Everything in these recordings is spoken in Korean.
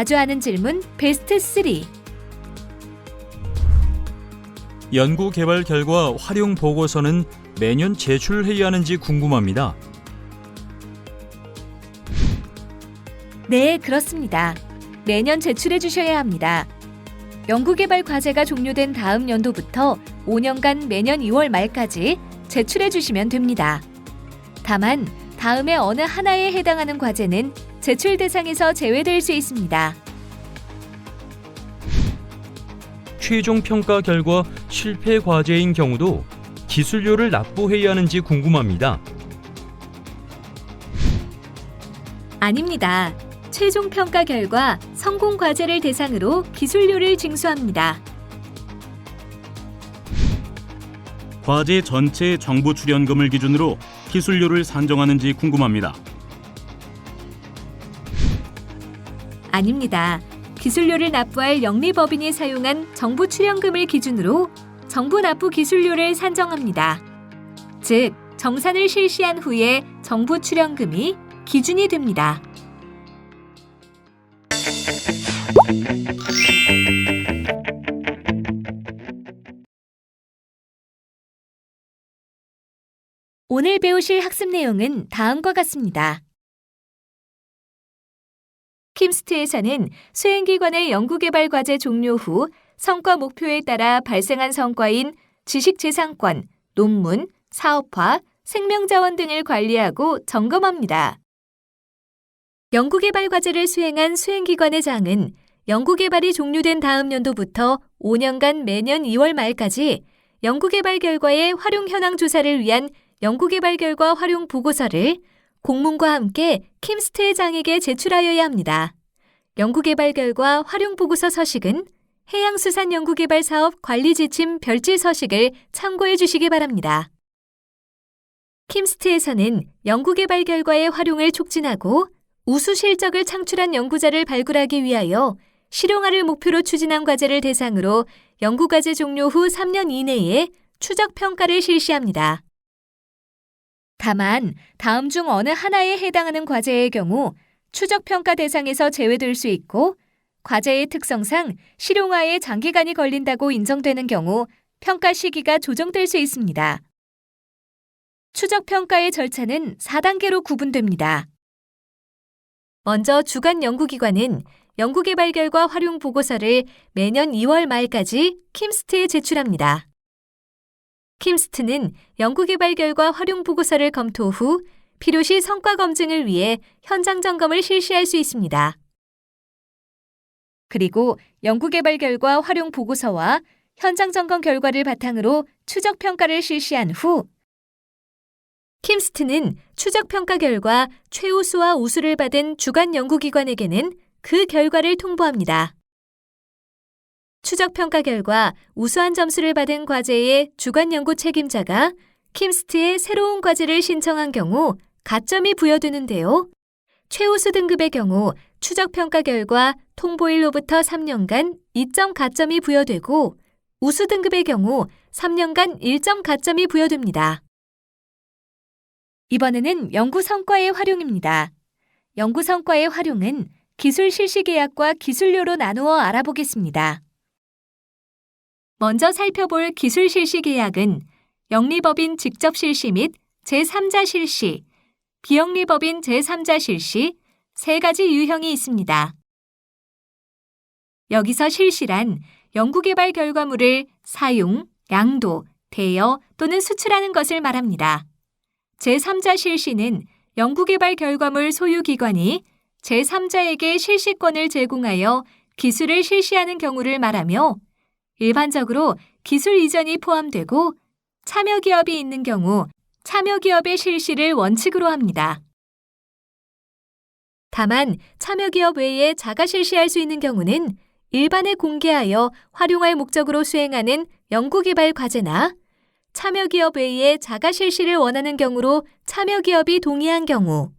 자주 하는 질문 베스트 3. 연구 개발 결과 활용 보고서는 매년 제출해야 하는지 궁금합니다. 네, 그렇습니다. 매년 제출해 주셔야 합니다. 연구개발 과제가 종료된 다음 연도부터 5년간 매년 2월 말까지 제출해 주시면 됩니다. 다만 다음에 어느 하나에 해당하는 과제는 제출 대상에서 제외될 수 있습니다. 최종 평가 결과 실패 과제인 경우도 기술료를 납부해야 하는지 궁금합니다. 아닙니다. 최종 평가 결과 성공 과제를 대상으로 기술료를 징수합니다. 과제 전체 정부 출연금을 기준으로 기술료를 산정하는지 궁금합니다. 아닙니다. 기술료를 납부할 영리법인이 사용한 정부 출연금을 기준으로 정부 납부 기술료를 산정합니다. 즉, 정산을 실시한 후에 정부 출연금이 기준이 됩니다. 오늘 배우실 학습 내용은 다음과 같습니다. 킴스트에서는 수행기관의 연구개발 과제 종료 후 성과 목표에 따라 발생한 성과인 지식재산권, 논문, 사업화, 생명자원 등을 관리하고 점검합니다. 연구개발 과제를 수행한 수행기관의 장은 연구개발이 종료된 다음 연도부터 5년간 매년 2월 말까지 연구개발 결과의 활용 현황 조사를 위한 연구개발 결과 활용 보고서를 공문과 함께 킴스트의 장에게 제출하여야 합니다. 연구개발 결과 활용 보고서 서식은 해양수산연구개발 사업 관리 지침 별지 서식을 참고해 주시기 바랍니다. 킴스트에서는 연구개발 결과의 활용을 촉진하고 우수 실적을 창출한 연구자를 발굴하기 위하여 실용화를 목표로 추진한 과제를 대상으로 연구과제 종료 후 3년 이내에 추적 평가를 실시합니다. 다만 다음 중 어느 하나에 해당하는 과제의 경우 추적 평가 대상에서 제외될 수 있고 과제의 특성상 실용화에 장기간이 걸린다고 인정되는 경우 평가 시기가 조정될 수 있습니다. 추적 평가의 절차는 4단계로 구분됩니다. 먼저 주간 연구기관은 연구개발 결과 활용 보고서를 매년 2월 말까지 킴스트에 제출합니다. 킴스트는 연구개발 결과 활용 보고서를 검토 후 필요시 성과 검증을 위해 현장 점검을 실시할 수 있습니다. 그리고 연구개발 결과 활용 보고서와 현장 점검 결과를 바탕으로 추적 평가를 실시한 후 킴스트는 추적 평가 결과 최우수와 우수를 받은 주간 연구기관에게는 그 결과를 통보합니다. 추적 평가 결과 우수한 점수를 받은 과제의 주간 연구 책임자가 킴스트에 새로운 과제를 신청한 경우 가점이 부여되는데요. 최우수 등급의 경우 추적 평가 결과 통보일로부터 3년간 2점 가점이 부여되고 우수 등급의 경우 3년간 1점 가점이 부여됩니다. 이번에는 연구 성과의 활용입니다. 연구 성과의 활용은 기술 실시 계약과 기술료로 나누어 알아보겠습니다. 먼저 살펴볼 기술 실시 계약은 영리법인 직접 실시 및 제3자 실시, 비영리법인 제3자 실시 세 가지 유형이 있습니다. 여기서 실시란 연구개발 결과물을 사용, 양도, 대여 또는 수출하는 것을 말합니다. 제3자 실시는 연구개발 결과물 소유기관이 제3자에게 실시권을 제공하여 기술을 실시하는 경우를 말하며 일반적으로 기술 이전이 포함되고 참여 기업이 있는 경우 참여 기업의 실시를 원칙으로 합니다. 다만 참여 기업 외에 자가 실시할 수 있는 경우는 일반에 공개하여 활용할 목적으로 수행하는 연구개발 과제나 참여 기업 외에 자가 실시를 원하는 경우로 참여 기업이 동의한 경우,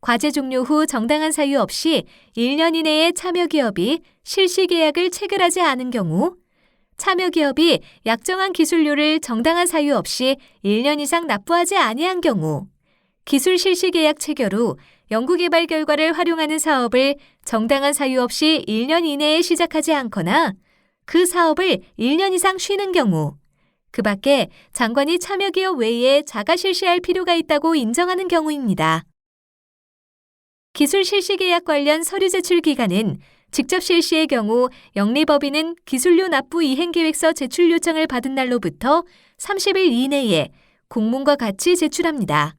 과제 종료 후 정당한 사유 없이 1년 이내에 참여 기업이 실시 계약을 체결하지 않은 경우, 참여 기업이 약정한 기술료를 정당한 사유 없이 1년 이상 납부하지 아니한 경우, 기술 실시 계약 체결 후 연구개발 결과를 활용하는 사업을 정당한 사유 없이 1년 이내에 시작하지 않거나 그 사업을 1년 이상 쉬는 경우, 그 밖에 장관이 참여 기업 외에 자가 실시할 필요가 있다고 인정하는 경우입니다. 기술 실시 계약 관련 서류 제출 기간은 직접 실시의 경우 영리법인은 기술료 납부 이행 계획서 제출 요청을 받은 날로부터 30일 이내에 공문과 같이 제출합니다.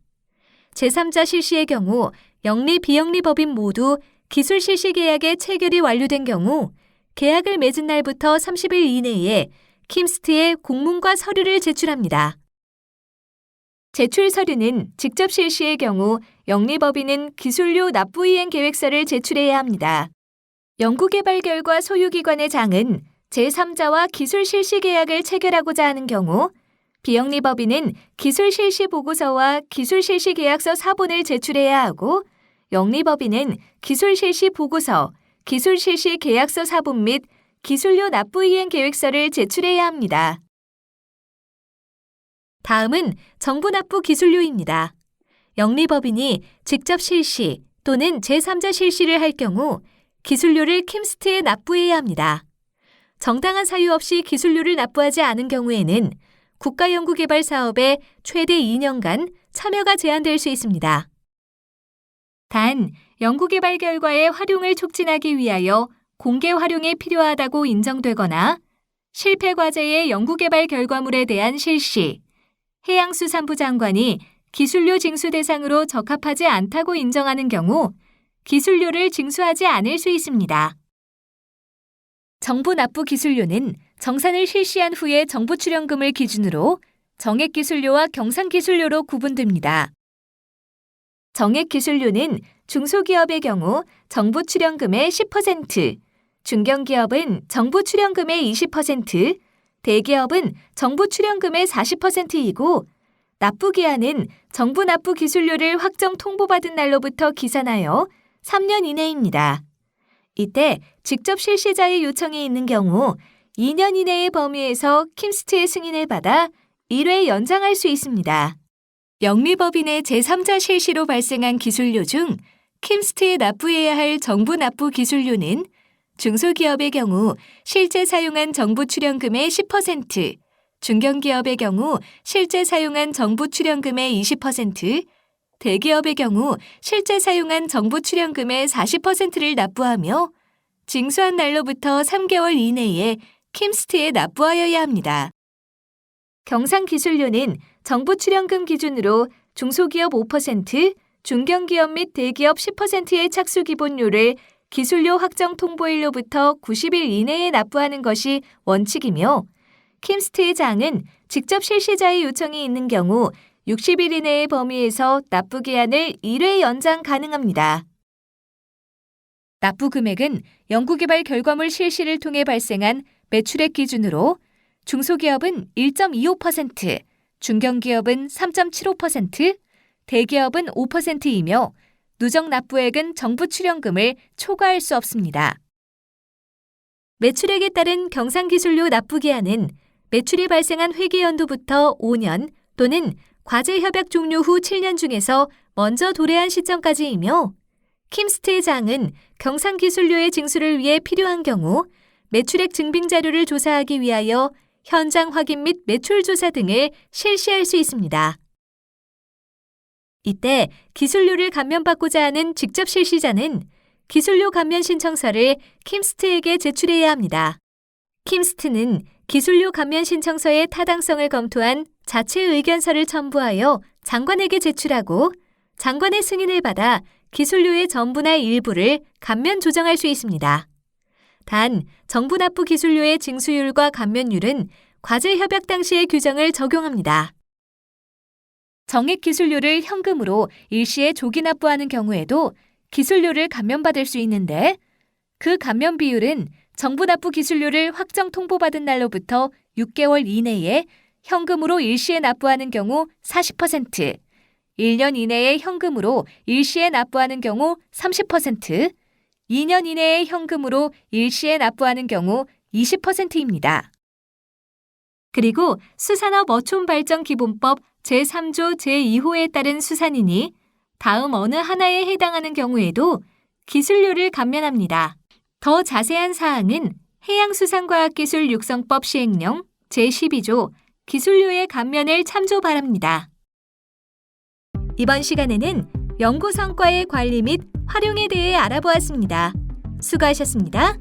제3자 실시의 경우 영리 비영리 법인 모두 기술 실시 계약의 체결이 완료된 경우 계약을 맺은 날부터 30일 이내에 킴스트에 공문과 서류를 제출합니다. 제출 서류는 직접 실시의 경우 영리법인은 기술료 납부 이행 계획서를 제출해야 합니다. 연구개발 결과 소유기관의 장은 제3자와 기술 실시 계약을 체결하고자 하는 경우 비영리법인은 기술 실시 보고서와 기술 실시 계약서 사본을 제출해야 하고 영리법인은 기술 실시 보고서, 기술 실시 계약서 사본 및 기술료 납부 이행 계획서를 제출해야 합니다. 다음은 정부 납부 기술료입니다. 영리법인이 직접 실시 또는 제3자 실시를 할 경우 기술료를 킴스트에 납부해야 합니다. 정당한 사유 없이 기술료를 납부하지 않은 경우에는 국가연구개발 사업에 최대 2년간 참여가 제한될 수 있습니다. 단, 연구개발 결과의 활용을 촉진하기 위하여 공개 활용이 필요하다고 인정되거나 실패 과제의 연구개발 결과물에 대한 실시, 해양수산부 장관이 기술료 징수 대상으로 적합하지 않다고 인정하는 경우 기술료를 징수하지 않을 수 있습니다. 정부 납부 기술료는 정산을 실시한 후에 정부 출연금을 기준으로 정액 기술료와 경상 기술료로 구분됩니다. 정액 기술료는 중소기업의 경우 정부 출연금의 10%, 중견기업은 정부 출연금의 20%, 대기업은 정부 출연금의 40%이고 납부 기한은 정부 납부 기술료를 확정 통보받은 날로부터 기산하여 3년 이내입니다. 이때 직접 실시자의 요청이 있는 경우 2년 이내의 범위에서 킴스트의 승인을 받아 1회 연장할 수 있습니다. 영리법인의 제3자 실시로 발생한 기술료 중 킴스트에 납부해야 할 정부 납부 기술료는 중소기업의 경우 실제 사용한 정부 출연금의 10%, 중견기업의 경우 실제 사용한 정부 출연금의 20%, 대기업의 경우 실제 사용한 정부 출연금의 40%를 납부하며 징수한 날로부터 3개월 이내에 킴스트에 납부하여야 합니다. 경상기술료는 정부 출연금 기준으로 중소기업 5%, 중견기업 및 대기업 10%의 착수 기본료를 기술료 확정 통보일로부터 90일 이내에 납부하는 것이 원칙이며 킴스트의 장은 직접 실시자의 요청이 있는 경우 60일 이내의 범위에서 납부 기한을 1회 연장 가능합니다. 납부 금액은 연구개발 결과물 실시를 통해 발생한 매출액 기준으로 중소기업은 1.25%, 중견기업은 3.75%, 대기업은 5%이며 누적 납부액은 정부 출연금을 초과할 수 없습니다. 매출액에 따른 경상기술료 납부 기한은 매출이 발생한 회계 연도부터 5년 또는 과제 협약 종료 후 7년 중에서 먼저 도래한 시점까지이며 킴스트의 장은 경상기술료의 징수를 위해 필요한 경우 매출액 증빙 자료를 조사하기 위하여 현장 확인 및 매출 조사 등을 실시할 수 있습니다. 이때 기술료를 감면받고자 하는 직접 실시자는 기술료 감면 신청서를 킴스트에게 제출해야 합니다. 킴스트는 기술료 감면 신청서의 타당성을 검토한 자체 의견서를 첨부하여 장관에게 제출하고 장관의 승인을 받아 기술료의 전부나 일부를 감면 조정할 수 있습니다. 단, 정부 납부 기술료의 징수율과 감면율은 과제 협약 당시의 규정을 적용합니다. 정액 기술료를 현금으로 일시에 조기 납부하는 경우에도 기술료를 감면받을 수 있는데 그 감면 비율은 정부 납부 기술료를 확정 통보받은 날로부터 6개월 이내에 현금으로 일시에 납부하는 경우 40%, 1년 이내에 현금으로 일시에 납부하는 경우 30%, 2년 이내에 현금으로 일시에 납부하는 경우 20%입니다. 그리고 수산업 어촌발전기본법 제3조 제2호에 따른 수산인이 다음 어느 하나에 해당하는 경우에도 기술료를 감면합니다. 더 자세한 사항은 해양수산과학기술 육성법 시행령 제12조 기술료의 감면을 참조 바랍니다. 이번 시간에는 연구 성과의 관리 및 활용에 대해 알아보았습니다. 수고하셨습니다.